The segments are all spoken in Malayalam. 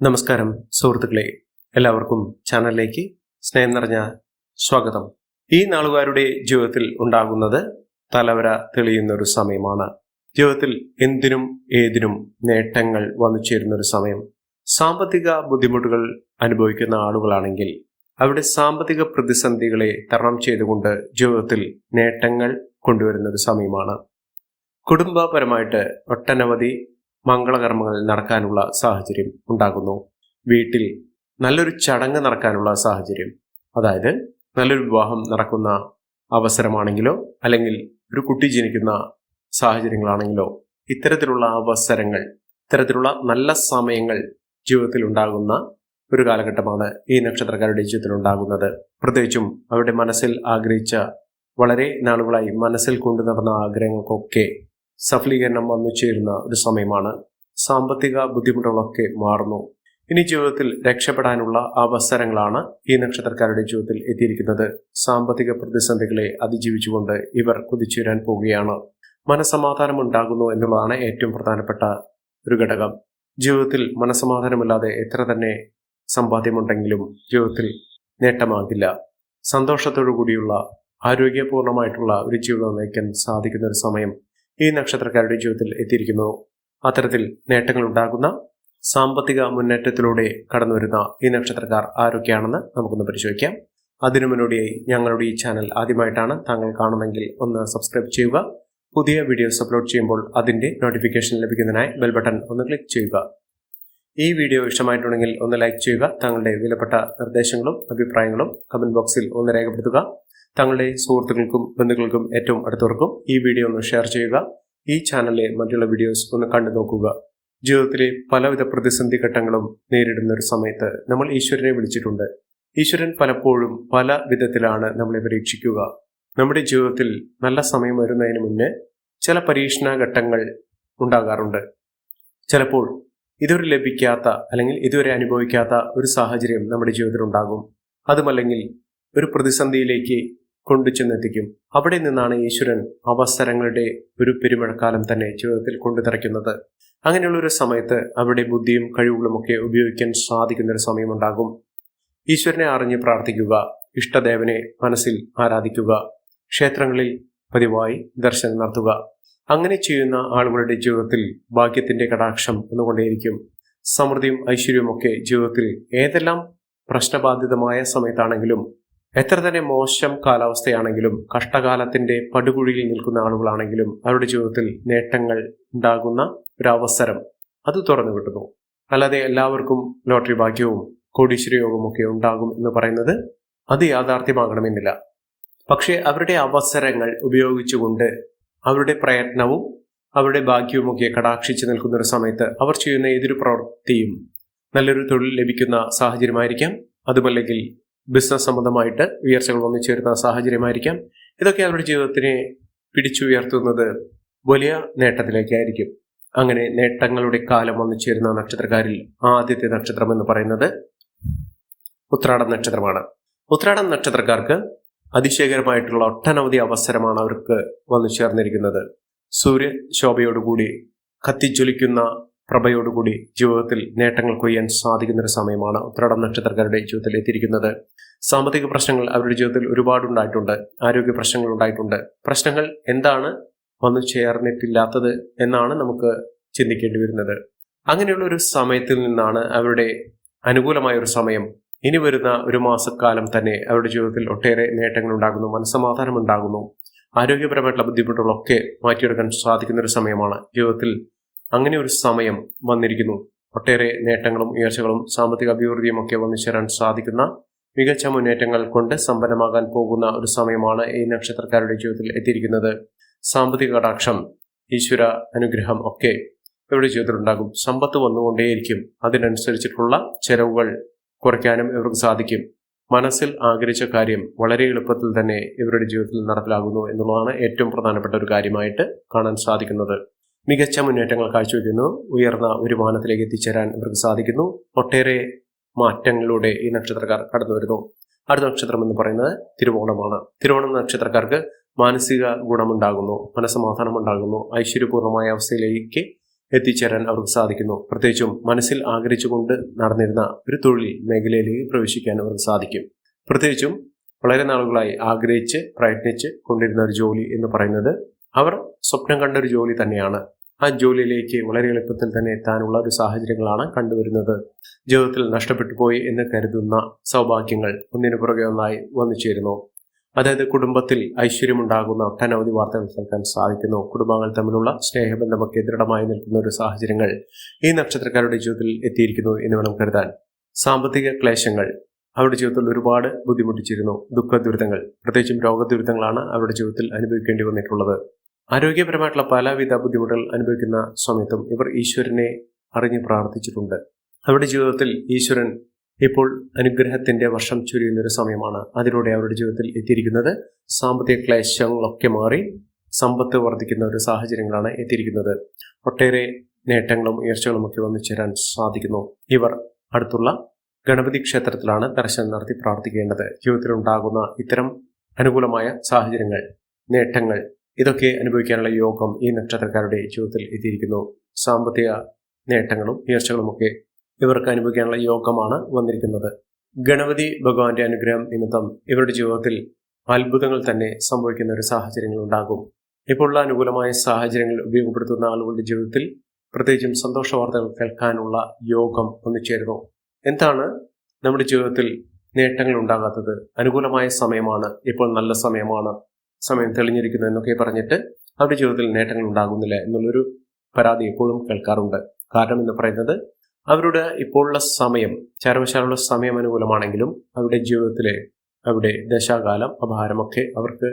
നമസ്കാരം സുഹൃത്തുക്കളെ. എല്ലാവർക്കും ചാനലിലേക്ക് സ്നേഹം നിറഞ്ഞ സ്വാഗതം. ഈ നാളുകാരുടെ ജീവിതത്തിൽ ഉണ്ടാകുന്നത് തലവര തെളിയുന്ന ഒരു സമയമാണ്. ജീവിതത്തിൽ എന്തിനും ഏതിനും നേട്ടങ്ങൾ വന്നു ചേരുന്ന ഒരു സമയം. സാമ്പത്തിക ബുദ്ധിമുട്ടുകൾ അനുഭവിക്കുന്ന ആളുകളാണെങ്കിൽ അവരുടെ സാമ്പത്തിക പ്രതിസന്ധികളെ തരണം ചെയ്തുകൊണ്ട് ജീവിതത്തിൽ നേട്ടങ്ങൾ കൊണ്ടുവരുന്ന ഒരു സമയമാണ്. കുടുംബപരമായിട്ട് ഒട്ടനവധി മംഗളകർമ്മങ്ങൾ നടക്കാനുള്ള സാഹചര്യം ഉണ്ടാകുന്നു. വീട്ടിൽ നല്ലൊരു ചടങ്ങ് നടക്കാനുള്ള സാഹചര്യം അതായത് നല്ലൊരു വിവാഹം നടക്കുന്ന അവസരമാണെങ്കിലോ അല്ലെങ്കിൽ ഒരു കുട്ടി ജനിക്കുന്ന സാഹചര്യങ്ങളാണെങ്കിലോ ഇത്തരത്തിലുള്ള അവസരങ്ങൾ ഇത്തരത്തിലുള്ള നല്ല സമയങ്ങൾ ജീവിതത്തിൽ ഉണ്ടാകുന്ന ഒരു കാലഘട്ടമാണ് ഈ നക്ഷത്രക്കാരുടെ ജീവിതത്തിൽ ഉണ്ടാകുന്നത്. പ്രത്യേകിച്ചും അവരുടെ മനസ്സിൽ ആഗ്രഹിച്ച വളരെ നാളുകളായി മനസ്സിൽ കൊണ്ടു നടന്ന ആഗ്രഹങ്ങൾക്കൊക്കെ സഫലീകരണം വന്നു ചേരുന്ന ഒരു സമയമാണ്. സാമ്പത്തിക ബുദ്ധിമുട്ടുകളൊക്കെ മാറുന്നു. ഇനി ജീവിതത്തിൽ രക്ഷപ്പെടാനുള്ള അവസരങ്ങളാണ് ഈ നക്ഷത്രക്കാരുടെ ജീവിതത്തിൽ എത്തിയിരിക്കുന്നത്. സാമ്പത്തിക പ്രതിസന്ധികളെ അതിജീവിച്ചുകൊണ്ട് ഇവർ കുതിച്ചുയരാൻ പോവുകയാണ്. മനസമാധാനം ഉണ്ടാകുന്നു എന്നുള്ളതാണ് ഏറ്റവും പ്രധാനപ്പെട്ട ഒരു ഘടകം. ജീവിതത്തിൽ മനസമാധാനമില്ലാതെ എത്ര തന്നെ സമ്പാദ്യമുണ്ടെങ്കിലും ജീവിതത്തിൽ നേട്ടമാകില്ല. സന്തോഷത്തോടു കൂടിയുള്ള ആരോഗ്യപൂർണമായിട്ടുള്ള ഒരു ജീവിതം നയിക്കാൻ സാധിക്കുന്ന ഒരു സമയം ഈ നക്ഷത്രക്കാരുടെ ജീവിതത്തിൽ എത്തിയിരിക്കുന്നു. അത്തരത്തിൽ നേട്ടങ്ങൾ ഉണ്ടാകുന്ന സാമ്പത്തിക മുന്നേറ്റത്തിലൂടെ കടന്നുവരുന്ന ഈ നക്ഷത്രക്കാർ ആരൊക്കെയാണെന്ന് നമുക്കൊന്ന് പരിശോധിക്കാം. അതിനു മുന്നോടിയായി ഞങ്ങളുടെ ഈ ചാനൽ ആദ്യമായിട്ടാണ് താങ്കൾ കാണുന്നെങ്കിൽ ഒന്ന് സബ്സ്ക്രൈബ് ചെയ്യുക. പുതിയ വീഡിയോസ് അപ്ലോഡ് ചെയ്യുമ്പോൾ അതിന്റെ നോട്ടിഫിക്കേഷൻ ലഭിക്കുന്നതിനായി ബെൽ ബട്ടൺ ഒന്ന് ക്ലിക്ക് ചെയ്യുക. ഈ വീഡിയോ ഇഷ്ടമായിട്ടുണ്ടെങ്കിൽ ഒന്ന് ലൈക്ക് ചെയ്യുക താങ്കളുടെ വിലപ്പെട്ട നിർദ്ദേശങ്ങളും അഭിപ്രായങ്ങളും കമന്റ് ബോക്സിൽ ഒന്ന് രേഖപ്പെടുത്തുക. തങ്ങളുടെ സുഹൃത്തുക്കൾക്കും ബന്ധുക്കൾക്കും ഏറ്റവും അടുത്തവർക്കും ഈ വീഡിയോ ഒന്ന് ഷെയർ ചെയ്യുക. ഈ ചാനലിലെ മറ്റുള്ള വീഡിയോസ് ഒന്ന് കണ്ടു നോക്കുക. ജീവിതത്തിലെ പലവിധ പ്രതിസന്ധി ഘട്ടങ്ങളും നേരിടുന്ന ഒരു സമയത്ത് നമ്മൾ ഈശ്വരനെ വിളിച്ചിട്ടുണ്ട്. ഈശ്വരൻ പലപ്പോഴും പല വിധത്തിലാണ് നമ്മളെ പരീക്ഷിക്കുക. നമ്മുടെ ജീവിതത്തിൽ നല്ല സമയം വരുന്നതിന് മുന്നേ ചില പരീക്ഷണ ഘട്ടങ്ങൾ ഉണ്ടാകാറുണ്ട്. ചിലപ്പോൾ ഇതുവരെ ലഭിക്കാത്ത അല്ലെങ്കിൽ ഇതുവരെ അനുഭവിക്കാത്ത ഒരു സാഹചര്യം നമ്മുടെ ജീവിതത്തിൽ ഉണ്ടാകും. അതുമല്ലെങ്കിൽ ഒരു പ്രതിസന്ധിയിലേക്ക് കൊണ്ടു ചെന്നെത്തിക്കും. അവിടെ നിന്നാണ് ഈശ്വരൻ അവസരങ്ങളുടെ ഒരു പെരുമഴക്കാലം തന്നെ ജീവിതത്തിൽ കൊണ്ടു തറയ്ക്കുന്നത്. അങ്ങനെയുള്ള ഒരു സമയത്ത് അവരുടെ ബുദ്ധിയും കഴിവുകളും ഒക്കെ ഉപയോഗിക്കാൻ സാധിക്കുന്ന ഒരു സമയമുണ്ടാകും ഈശ്വരനെ അറിഞ്ഞ് പ്രാർത്ഥിക്കുക ഇഷ്ടദേവനെ മനസ്സിൽ ആരാധിക്കുക ക്ഷേത്രങ്ങളിൽ പതിവായി ദർശനം നടത്തുക. അങ്ങനെ ചെയ്യുന്ന ആളുകളുടെ ജീവിതത്തിൽ ഭാഗ്യത്തിന്റെ കടാക്ഷം എന്നുകൊണ്ടേയിരിക്കും സമൃദ്ധിയും ഐശ്വര്യവും ഒക്കെ ജീവിതത്തിൽ ഏതെല്ലാം പ്രശ്നബാധിതമായ സമയത്താണെങ്കിലും എത്ര തന്നെ മോശം കാലാവസ്ഥയാണെങ്കിലും കഷ്ടകാലത്തിന്റെ പടുകുഴിയിൽ നിൽക്കുന്ന ആളുകളാണെങ്കിലും അവരുടെ ജീവിതത്തിൽ നേട്ടങ്ങൾ ഉണ്ടാകുന്ന ഒരു അവസരം അത് തുറന്നു കിട്ടുന്നു അല്ലാതെ എല്ലാവർക്കും ലോട്ടറി ഭാഗ്യവും കോടീശ്വര യോഗവും ഒക്കെ ഉണ്ടാകും എന്ന് പറയുന്നത് അത് യാഥാർത്ഥ്യമാകണമെന്നില്ല. പക്ഷേ അവരുടെ അവസരങ്ങൾ ഉപയോഗിച്ചുകൊണ്ട് അവരുടെ പ്രയത്നവും അവരുടെ ഭാഗ്യവുമൊക്കെ കടാക്ഷിച്ചു നിൽക്കുന്ന ഒരു സമയത്ത് അവർ ചെയ്യുന്ന ഏതൊരു പ്രവൃത്തിയും നല്ലൊരു തൊഴിൽ ലഭിക്കുന്ന സാഹചര്യമായിരിക്കാം. അതുമല്ലെങ്കിൽ ബിസിനസ് സംബന്ധമായിട്ട് ഉയർച്ചകൾ വന്നു ചേരുന്ന സാഹചര്യമായിരിക്കാം. ഇതൊക്കെ അവരുടെ ജീവിതത്തിനെ പിടിച്ചുയർത്തുന്നത് വലിയ നേട്ടത്തിലേക്കായിരിക്കും. അങ്ങനെ നേട്ടങ്ങളുടെ കാലം വന്നു ചേരുന്ന നക്ഷത്രക്കാരിൽ ആദ്യത്തെ നക്ഷത്രം എന്ന് പറയുന്നത് ഉത്രാടം നക്ഷത്രമാണ്. ഉത്രാടം നക്ഷത്രക്കാർക്ക് അതിശയകരമായിട്ടുള്ള ഒട്ടനവധി അവസരമാണ് അവർക്ക് വന്നു ചേർന്നിരിക്കുന്നത്. സൂര്യ ശോഭയോടുകൂടി കത്തിജ്വലിക്കുന്ന പ്രഭയോടുകൂടി ജീവിതത്തിൽ നേട്ടങ്ങൾ കൊയ്യാൻ സാധിക്കുന്ന ഒരു സമയമാണ് ഉത്രാടം നക്ഷത്രക്കാരുടെ ജീവിതത്തിൽ എത്തിയിരിക്കുന്നത്. സാമ്പത്തിക പ്രശ്നങ്ങൾ അവരുടെ ജീവിതത്തിൽ ഒരുപാട് ഉണ്ടായിട്ടുണ്ട് ആരോഗ്യ പ്രശ്നങ്ങൾ ഉണ്ടായിട്ടുണ്ട്. പ്രശ്നങ്ങൾ എന്താണ്? വന്നു ചേർന്നിട്ടില്ലാത്തത് എന്നാണ് നമുക്ക് ചിന്തിക്കേണ്ടി വരുന്നത്. അങ്ങനെയുള്ള ഒരു സമയത്തിൽ നിന്നാണ് അവരുടെ അനുകൂലമായ ഒരു സമയം ഇനി വരുന്ന ഒരു മാസക്കാലം തന്നെ അവരുടെ ജീവിതത്തിൽ ഒട്ടേറെ നേട്ടങ്ങൾ ഉണ്ടാകുന്നു മനസ്സമാധാനം ഉണ്ടാകുന്നു. ആരോഗ്യപരമായിട്ടുള്ള ബുദ്ധിമുട്ടുകളൊക്കെ മാറ്റിയെടുക്കാൻ സാധിക്കുന്ന ഒരു സമയമാണ്. ജീവിതത്തിൽ അങ്ങനെ ഒരു സമയം വന്നിരിക്കുന്നു. ഒട്ടേറെ നേട്ടങ്ങളും ഉയർച്ചകളും സാമ്പത്തിക അഭിവൃദ്ധിയും ഒക്കെ വന്നു ചേരാൻ സാധിക്കുന്ന മികച്ച മുന്നേറ്റങ്ങൾ കൊണ്ട് സമ്പന്നമാകാൻ പോകുന്ന ഒരു സമയമാണ് ഈ നക്ഷത്രക്കാരുടെ ജീവിതത്തിൽ എത്തിയിരിക്കുന്നത്. സാമ്പത്തിക കടാക്ഷം ഈശ്വര അനുഗ്രഹം ഒക്കെ ഇവരുടെ ജീവിതത്തിൽ ഉണ്ടാകും. സമ്പത്ത് വന്നുകൊണ്ടേയിരിക്കും. അതിനനുസരിച്ചിട്ടുള്ള ചെലവുകൾ കുറയ്ക്കാനും ഇവർക്ക് സാധിക്കും. മനസ്സിൽ ആഗ്രഹിച്ച കാര്യം വളരെ എളുപ്പത്തിൽ തന്നെ ഇവരുടെ ജീവിതത്തിൽ നടപ്പിലാകുന്നു എന്നുള്ളതാണ് ഏറ്റവും പ്രധാനപ്പെട്ട ഒരു കാര്യമായിട്ട് കാണാൻ സാധിക്കുന്നത്. മികച്ച മുന്നേറ്റങ്ങൾ കാഴ്ചവെക്കുന്നു ഉയർന്ന ഒരു വരുമാനത്തിലേക്ക് എത്തിച്ചേരാൻ ഇവർക്ക് സാധിക്കുന്നു. ഒട്ടേറെ മാറ്റങ്ങളിലൂടെ ഈ നക്ഷത്രക്കാർ കടന്നു വരുന്നു. അടുത്ത നക്ഷത്രം എന്ന് പറയുന്നത് തിരുവോണമാണ്. തിരുവോണം നക്ഷത്രക്കാർക്ക് മാനസിക ഗുണമുണ്ടാകുന്നു. മനസ്സമാധാനം ഉണ്ടാകുന്നു ഐശ്വര്യപൂർണമായ അവസ്ഥയിലേക്ക് എത്തിച്ചേരാൻ അവർക്ക് സാധിക്കുന്നു. പ്രത്യേകിച്ചും മനസ്സിൽ ആഗ്രഹിച്ചുകൊണ്ട് നടന്നിരുന്ന ഒരു തൊഴിൽ മേഖലയിലേക്ക് പ്രവേശിക്കാൻ അവർക്ക് സാധിക്കും. പ്രത്യേകിച്ചും വളരെ നാളുകളായി ആഗ്രഹിച്ച് പ്രയത്നിച്ച് കൊണ്ടിരുന്ന ഒരു ജോലി എന്ന് പറയുന്നത് അവർ സ്വപ്നം കണ്ട ഒരു ജോലി തന്നെയാണ്. ആ ജോലിയിലേക്ക് വളരെ എളുപ്പത്തിൽ തന്നെ എത്താനുള്ള ഒരു സാഹചര്യങ്ങളാണ് കണ്ടുവരുന്നത്. ജീവിതത്തിൽ നഷ്ടപ്പെട്ടു പോയി എന്ന് കരുതുന്ന സൗഭാഗ്യങ്ങൾ ഒന്നിനു പുറകെ ഒന്നായി വന്നു ചേരുന്നു. അതായത് കുടുംബത്തിൽ ഐശ്വര്യമുണ്ടാകുന്ന ഒട്ടനവധി വാർത്തകൾ കേൾക്കാൻ സാധിക്കുന്നു. കുടുംബങ്ങൾ തമ്മിലുള്ള സ്നേഹബന്ധമൊക്കെ ദൃഢമായി നിൽക്കുന്ന ഒരു സാഹചര്യങ്ങൾ ഈ നക്ഷത്രക്കാരുടെ ജീവിതത്തിൽ എത്തിയിരിക്കുന്നു എന്ന് വേണം കരുതാൻ. സാമ്പത്തിക ക്ലേശങ്ങൾ അവരുടെ ജീവിതത്തിൽ ഒരുപാട് ബുദ്ധിമുട്ടിച്ചിരുന്നു. ദുഃഖ ദുരിതങ്ങൾ പ്രത്യേകിച്ചും രോഗദുരിതങ്ങളാണ് അവരുടെ ജീവിതത്തിൽ അനുഭവിക്കേണ്ടി വന്നിട്ടുള്ളത്. ആരോഗ്യപരമായിട്ടുള്ള പലവിധ ബുദ്ധിമുട്ടുകൾ അനുഭവിക്കുന്ന സമയത്തും ഇവർ ഈശ്വരനെ അറിഞ്ഞ് പ്രാർത്ഥിച്ചിട്ടുണ്ട്. അവരുടെ ജീവിതത്തിൽ ഈശ്വരൻ ഇപ്പോൾ അനുഗ്രഹത്തിന്റെ വർഷം ചുരിയുന്ന ഒരു സമയമാണ്. അതിലൂടെ അവരുടെ ജീവിതത്തിൽ എത്തിയിരിക്കുന്നത്. സാമ്പത്തിക ക്ലേശങ്ങളൊക്കെ മാറി സമ്പത്ത് വർദ്ധിക്കുന്ന ഒരു സാഹചര്യങ്ങളാണ് എത്തിയിരിക്കുന്നത്. ഒട്ടേറെ നേട്ടങ്ങളും ഉയർച്ചകളും ഒക്കെ വന്നു ചേരാൻ സാധിക്കുന്നു. ഇവർ അടുത്തുള്ള ഗണപതി ക്ഷേത്രത്തിലാണ് ദർശനം നടത്തി പ്രാർത്ഥിക്കേണ്ടത്. ജീവിതത്തിൽ ഉണ്ടാകുന്ന ഇത്തരം അനുകൂലമായ സാഹചര്യങ്ങൾ നേട്ടങ്ങൾ ഇതൊക്കെ അനുഭവിക്കാനുള്ള യോഗം ഈ നക്ഷത്രക്കാരുടെ ജീവിതത്തിൽ എത്തിയിരിക്കുന്നു. സാമ്പത്തിക നേട്ടങ്ങളും ഉയർച്ചകളുമൊക്കെ ഇവർക്ക് അനുഭവിക്കാനുള്ള യോഗമാണ് വന്നിരിക്കുന്നത്. ഗണപതി ഭഗവാന്റെ അനുഗ്രഹം നിമിത്തം ഇവരുടെ ജീവിതത്തിൽ അത്ഭുതങ്ങൾ തന്നെ സംഭവിക്കുന്ന ഒരു സാഹചര്യങ്ങൾ ഉണ്ടാകും. ഇപ്പോൾ ഉള്ള അനുകൂലമായ സാഹചര്യങ്ങൾ ഉപയോഗപ്പെടുത്തുന്ന ആളുകളുടെ ജീവിതത്തിൽ പ്രത്യേകിച്ചും സന്തോഷ വാർത്തകൾ കേൾക്കാനുള്ള യോഗം ഒന്നിച്ചേരുന്നു എന്താണ് നമ്മുടെ ജീവിതത്തിൽ നേട്ടങ്ങൾ ഉണ്ടാകാത്തത്? അനുകൂലമായ സമയമാണ് ഇപ്പോൾ നല്ല സമയമാണ് സമയം തെളിഞ്ഞിരിക്കുന്നു എന്നൊക്കെ പറഞ്ഞിട്ട് അവരുടെ ജീവിതത്തിൽ നേട്ടങ്ങൾ ഉണ്ടാകുന്നില്ല എന്നുള്ളൊരു പരാതി എപ്പോഴും കേൾക്കാറുണ്ട്. കാരണം എന്ന് പറയുന്നത് അവരുടെ ഇപ്പോഴുള്ള സമയം ചാരവശാലുള്ള സമയം അനുകൂലമാണെങ്കിലും അവരുടെ ജീവിതത്തിലെ അവരുടെ ദശാകാലം അപഹാരമൊക്കെ അവർക്ക്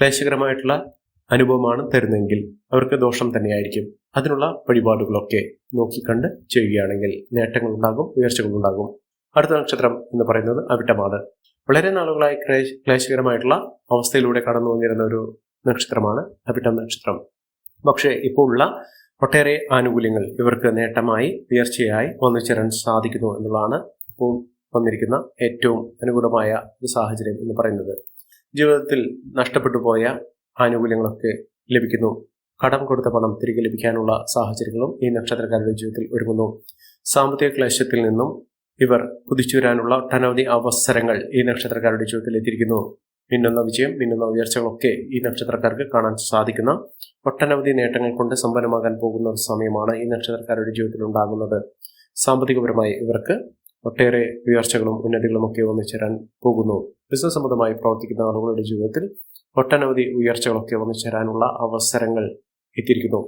ക്ലേശകരമായിട്ടുള്ള അനുഭവമാണ് തരുന്നതെങ്കിൽ അവർക്ക് ദോഷം തന്നെയായിരിക്കും. അതിനുള്ള വഴിപാടുകളൊക്കെ നോക്കിക്കണ്ട് ചെയ്യുകയാണെങ്കിൽ നേട്ടങ്ങൾ ഉണ്ടാകും ഉയർച്ചകൾ ഉണ്ടാകും. അടുത്ത നക്ഷത്രം എന്ന് പറയുന്നത് അവിട്ടമാണ്. വളരെ നാളുകളായി ക്ലേശകരമായിട്ടുള്ള അവസ്ഥയിലൂടെ കടന്നു വന്നിരുന്ന ഒരു നക്ഷത്രമാണ് അവിട്ടം നക്ഷത്രം. പക്ഷേ ഇപ്പോൾ ഉള്ള ഒട്ടേറെ ആനുകൂല്യങ്ങൾ ഇവർക്ക് നേട്ടമായി ഉയർച്ചയായി വന്നു ചേരാൻ സാധിക്കുന്നു എന്നുള്ളതാണ് ഇപ്പോൾ വന്നിരിക്കുന്ന ഏറ്റവും അനുകൂലമായ ഒരു സാഹചര്യം എന്ന് പറയുന്നത്. ജീവിതത്തിൽ നഷ്ടപ്പെട്ടു പോയ ആനുകൂല്യങ്ങളൊക്കെ ലഭിക്കുന്നു. കടം കൊടുത്ത പണം തിരികെ ലഭിക്കാനുള്ള സാഹചര്യങ്ങളും ഈ നക്ഷത്രക്കാരുടെ ജീവിതത്തിൽ ഒരുങ്ങുന്നു. സാമ്പത്തിക ക്ലേശത്തിൽ നിന്നും ഇവർ കുതിച്ചുവരാനുള്ള ഒട്ടനവധി അവസരങ്ങൾ ഈ നക്ഷത്രക്കാരുടെ ജീവിതത്തിൽ എത്തിയിരിക്കുന്നു. മിന്നുന്ന വിജയം മിന്നുന്ന ഉയർച്ചകളൊക്കെ ഈ നക്ഷത്രക്കാർക്ക് കാണാൻ സാധിക്കുന്ന ഒട്ടനവധി നേട്ടങ്ങൾ കൊണ്ട് സമ്പന്നമാകാൻ പോകുന്ന ഒരു സമയമാണ് ഈ നക്ഷത്രക്കാരുടെ ജീവിതത്തിൽ ഉണ്ടാകുന്നത്. സാമ്പത്തികപരമായി ഇവർക്ക് ഒട്ടേറെ ഉയർച്ചകളും ഉന്നതികളും ഒക്കെ വന്നു ചേരാൻ പോകുന്നു. ബിസിനസ് സംബന്ധമായി പ്രവർത്തിക്കുന്ന ആളുകളുടെ ജീവിതത്തിൽ ഒട്ടനവധി ഉയർച്ചകളൊക്കെ വന്നു ചേരാനുള്ള അവസരങ്ങൾ എത്തിയിരിക്കുന്നു.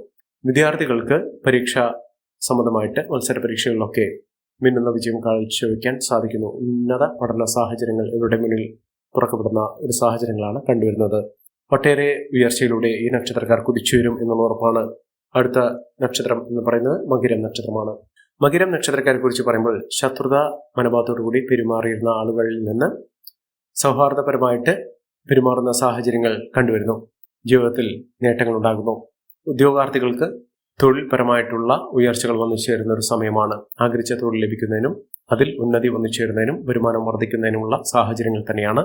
വിദ്യാർത്ഥികൾക്ക് പരീക്ഷ സംബന്ധമായിട്ട് മത്സര പരീക്ഷകളിലൊക്കെ മിന്നുന്ന വിജയം കാഴ്ചവെക്കാൻ സാധിക്കുന്നു. ഉന്നത പഠന സാഹചര്യങ്ങൾ ഇവരുടെ മുന്നിൽ തുറക്കപ്പെടുന്ന ഒരു സാഹചര്യങ്ങളാണ് കണ്ടുവരുന്നത്. ഒട്ടേറെ ഉയർച്ചയിലൂടെ ഈ നക്ഷത്രക്കാർ കുതിച്ചുവരും എന്നുള്ള ഉറപ്പാണ് അടുത്ത നക്ഷത്രം എന്ന് പറയുന്നത് മകരം നക്ഷത്രമാണ്. മകരം നക്ഷത്രക്കാരെ കുറിച്ച് പറയുമ്പോൾ ശത്രുത മനോഭാവത്തോടുകൂടി പെരുമാറിയിരുന്ന ആളുകളിൽ നിന്ന് സൗഹാർദ്ദപരമായിട്ട് പെരുമാറുന്ന സാഹചര്യങ്ങൾ കണ്ടുവരുന്നു. ജീവിതത്തിൽ നേട്ടങ്ങൾ ഉണ്ടാകുന്നു. ഉദ്യോഗാർത്ഥികൾക്ക് തൊഴിൽപരമായിട്ടുള്ള ഉയർച്ചകൾ വന്നു ചേരുന്ന ഒരു സമയമാണ്. ആഗ്രഹിച്ച തൊഴിൽ ലഭിക്കുന്നതിനും അതിൽ ഉന്നതി വന്നു ചേരുന്നതിനും വരുമാനം വർദ്ധിക്കുന്നതിനുമുള്ള സാഹചര്യങ്ങൾ തന്നെയാണ്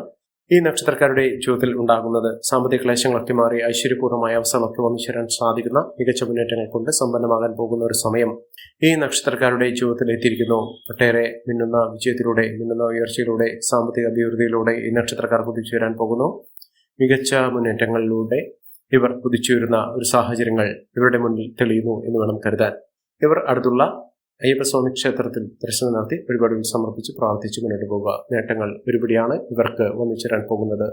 ഈ നക്ഷത്രക്കാരുടെ ജീവിതത്തിൽ ഉണ്ടാകുന്നത് സാമ്പത്തിക ക്ലേശങ്ങളൊക്കെ മാറി ഐശ്വര്യപൂർണമായ അവസ്ഥകളൊക്കെ വന്നു ചേരാൻ സാധിക്കുന്ന മികച്ച മുന്നേറ്റങ്ങൾ കൊണ്ട് സമ്പന്നമാകാൻ പോകുന്ന ഒരു സമയം ഈ നക്ഷത്രക്കാരുടെ ജീവിതത്തിൽ എത്തിയിരിക്കുന്നു. ഒട്ടേറെ മിന്നുന്ന വിജയത്തിലൂടെ മിന്നുന്ന ഉയർച്ചയിലൂടെ സാമ്പത്തിക അഭിവൃദ്ധിയിലൂടെ ഈ നക്ഷത്രക്കാർ കുതിച്ചുവരാൻ പോകുന്നു. മികച്ച മുന്നേറ്റങ്ങളിലൂടെ ഇവർ കുതിച്ചു വരുന്ന ഒരു സാഹചര്യങ്ങൾ ഇവരുടെ മുന്നിൽ തെളിയുന്നു എന്ന് വേണം കരുതാൻ. ഇവർ അടുത്തുള്ള അയ്യപ്പസ്വാമി ക്ഷേത്രത്തിൽ ദർശനം നടത്തി വഴിപാടുകൾ സമർപ്പിച്ച് പ്രാർത്ഥിച്ച് മുന്നോട്ട് പോകുക. നേട്ടങ്ങൾ ഒരുപടിയാണ് ഇവർക്ക് വന്നിച്ചേരാൻ പോകുന്നത്.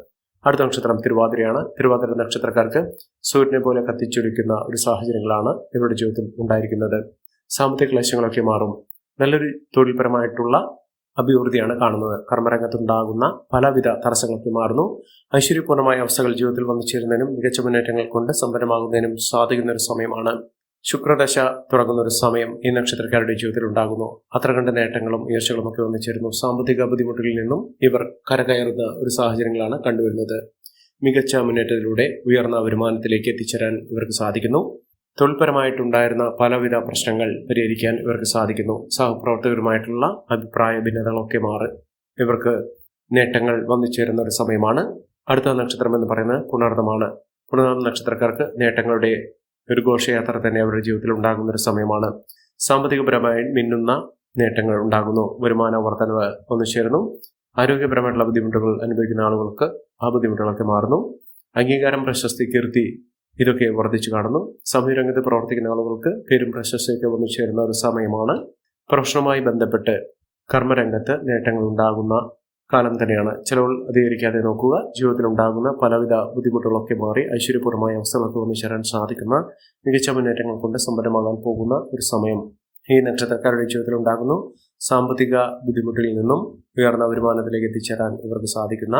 അടുത്ത നക്ഷത്രം തിരുവാതിരയാണ്. തിരുവാതിര നക്ഷത്രക്കാർക്ക് സൂര്യനെ പോലെ കത്തിച്ചൊലിക്കുന്ന ഒരു സാഹചര്യങ്ങളാണ് ഇവരുടെ ജീവിതത്തിൽ ഉണ്ടായിരിക്കുന്നത്. സാമ്പത്തിക ക്ലേശങ്ങളൊക്കെ മാറും. നല്ലൊരു തൊഴിൽപരമായിട്ടുള്ള അഭിവൃദ്ധിയാണ് കാണുന്നത്. കർമ്മരംഗത്തുണ്ടാകുന്ന പലവിധ തടസ്സങ്ങളൊക്കെ മാറുന്നു. ഐശ്വര്യപൂർണമായ അവസ്ഥകൾ ജീവിതത്തിൽ വന്നു ചേരുന്നതിനും മികച്ച മുന്നേറ്റങ്ങൾ കൊണ്ട് സമ്പന്നമാകുന്നതിനും സാധിക്കുന്ന ഒരു സമയമാണ്. ശുക്രദശ തുടങ്ങുന്ന ഒരു സമയം ഈ നക്ഷത്രക്കാരുടെ ജീവിതത്തിൽ ഉണ്ടാകുന്നു. അത്ര കണ്ട നേട്ടങ്ങളും ഉയർച്ചകളും ഒക്കെ വന്നു ചേരുന്നു സാമ്പത്തിക ബുദ്ധിമുട്ടുകളിൽ നിന്നും ഇവർ കരകയറുന്ന ഒരു സാഹചര്യങ്ങളാണ് കണ്ടുവരുന്നത്. മികച്ച മുന്നേറ്റത്തിലൂടെ ഉയർന്ന വരുമാനത്തിലേക്ക് എത്തിച്ചേരാൻ ഇവർക്ക് സാധിക്കുന്നു. തൊഴിൽപരമായിട്ടുണ്ടായിരുന്ന പലവിധ പ്രശ്നങ്ങൾ പരിഹരിക്കാൻ ഇവർക്ക് സാധിക്കുന്നു. സഹപ്രവർത്തകരുമായിട്ടുള്ള അഭിപ്രായ ഭിന്നതകളൊക്കെ മാറി ഇവർക്ക് നേട്ടങ്ങൾ വന്നു ചേരുന്ന ഒരു സമയമാണ്. അടുത്ത നക്ഷത്രം എന്ന് പറയുന്നത് പുണർദമാണ്. പുണർദം നക്ഷത്രക്കാർക്ക് നേട്ടങ്ങളുടെ ഒരു ഘോഷയാത്ര തന്നെ അവരുടെ ജീവിതത്തിൽ ഉണ്ടാകുന്ന ഒരു സമയമാണ്. സാമ്പത്തികപരമായി മിന്നുന്ന നേട്ടങ്ങൾ ഉണ്ടാകുന്നു. വരുമാന വർധനവ് ഒന്നു ചേരുന്നു. ആരോഗ്യപരമായിട്ടുള്ള ബുദ്ധിമുട്ടുകൾ അനുഭവിക്കുന്ന ആളുകൾക്ക് ആ ബുദ്ധിമുട്ടുകളൊക്കെ മാറുന്നു. അംഗീകാരം പ്രശസ്തി കീർത്തി ഇതൊക്കെ വർദ്ധിച്ചു കാണുന്നു. സമയരംഗത്ത് പ്രവർത്തിക്കുന്ന ആളുകൾക്ക് പേരും പ്രശസ്തിയൊക്കെ വന്നു ചേരുന്ന ഒരു സമയമാണ്. പ്രൊഫഷനുമായി ബന്ധപ്പെട്ട് കർമ്മരംഗത്ത് നേട്ടങ്ങൾ ഉണ്ടാകുന്ന കാലം തന്നെയാണ് ചിലവൾ അധികരിക്കാതെ നോക്കുക. ജീവിതത്തിൽ ഉണ്ടാകുന്ന പലവിധ ബുദ്ധിമുട്ടുകളൊക്കെ മാറി ഐശ്വര്യപൂർണമായ അവസ്ഥകളൊക്കെ വന്നു ചേരാൻ സാധിക്കുന്ന മികച്ച മുന്നേറ്റങ്ങൾ കൊണ്ട് സമ്പന്നമാകാൻ പോകുന്ന ഒരു സമയം ഈ നക്ഷത്രക്കാരുടെ ജീവിതത്തിൽ ഉണ്ടാകുന്നു സാമ്പത്തിക ബുദ്ധിമുട്ടിൽ നിന്നും ഉയർന്ന വരുമാനത്തിലേക്ക് എത്തിച്ചേരാൻ ഇവർക്ക് സാധിക്കുന്ന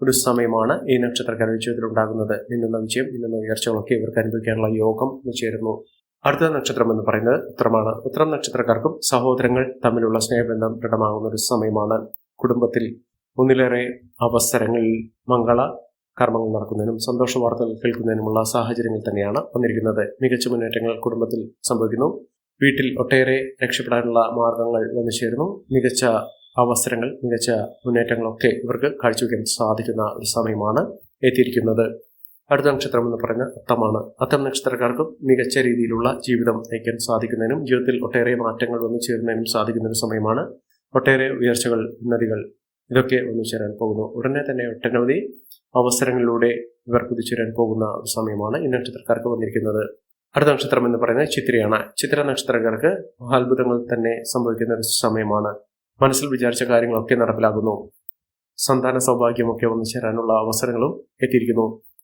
ഒരു സമയമാണ് ഈ നക്ഷത്രക്കാരുടെ ജീവിതത്തിൽ ഉണ്ടാകുന്നത് മിന്നുന്ന വിജയം നിന്നുള്ള ഉയർച്ചകളൊക്കെ ഇവർക്ക് അനുഭവിക്കാനുള്ള യോഗം ചേരുന്നു. അടുത്ത നക്ഷത്രം എന്ന് പറയുന്നത് ഉത്തരമാണ് ഉത്തരം നക്ഷത്രക്കാർക്കും സഹോദരങ്ങൾ തമ്മിലുള്ള സ്നേഹബന്ധം ദൃഢമാകുന്ന ഒരു സമയമാണ്. കുടുംബത്തിൽ ഒന്നിലേറെ അവസരങ്ങളിൽ മംഗള കർമ്മങ്ങൾ നടക്കുന്നതിനും സന്തോഷ വാർത്തകൾ കേൾക്കുന്നതിനുമുള്ള സാഹചര്യങ്ങൾ തന്നെയാണ് വന്നിരിക്കുന്നത്. മികച്ച മുന്നേറ്റങ്ങൾ കുടുംബത്തിൽ സംഭവിക്കുന്നു. വീട്ടിൽ ഒട്ടേറെ രക്ഷപ്പെടാനുള്ള മാർഗങ്ങൾ വന്നു ചേരുന്നു. മികച്ച അവസരങ്ങൾ മികച്ച മുന്നേറ്റങ്ങളൊക്കെ ഇവർക്ക് കാഴ്ചവെക്കാൻ സാധിക്കുന്ന ഒരു സമയമാണ് എത്തിയിരിക്കുന്നത്. അടുത്ത നക്ഷത്രം എന്ന് പറഞ്ഞ അത്തമാണ്. അത്തം നക്ഷത്രക്കാർക്കും മികച്ച രീതിയിലുള്ള ജീവിതം നയിക്കാൻ സാധിക്കുന്നതിനും ജീവിതത്തിൽ ഒട്ടേറെ മാറ്റങ്ങൾ വന്നു ചേരുന്നതിനും സാധിക്കുന്ന ഒരു സമയമാണ്. ഒട്ടേറെ ഉയർച്ചകൾ ഉന്നതികൾ ഇതൊക്കെ ഒന്നു ചേരാൻ പോകുന്നു. ഉടനെ തന്നെ ഒട്ടനവധി അവസരങ്ങളിലൂടെ ഇവർ കുതിച്ചുവരാൻ പോകുന്ന ഒരു സമയമാണ് ഈ നക്ഷത്രക്കാർക്ക് വന്നിരിക്കുന്നത്. അടുത്ത നക്ഷത്രം എന്ന് പറയുന്നത് ചിത്രയാണ്. ചിത്ര നക്ഷത്രക്കാർക്ക് അത്ഭുതങ്ങൾ തന്നെ സംഭവിക്കുന്ന ഒരു സമയമാണ്. മനസ്സിൽ വിചാരിച്ച കാര്യങ്ങളൊക്കെ നടപ്പിലാകുന്നു. സന്താന സൗഭാഗ്യമൊക്കെ വന്നു ചേരാനുള്ള അവസരങ്ങളും എത്തിയിരിക്കുന്നു.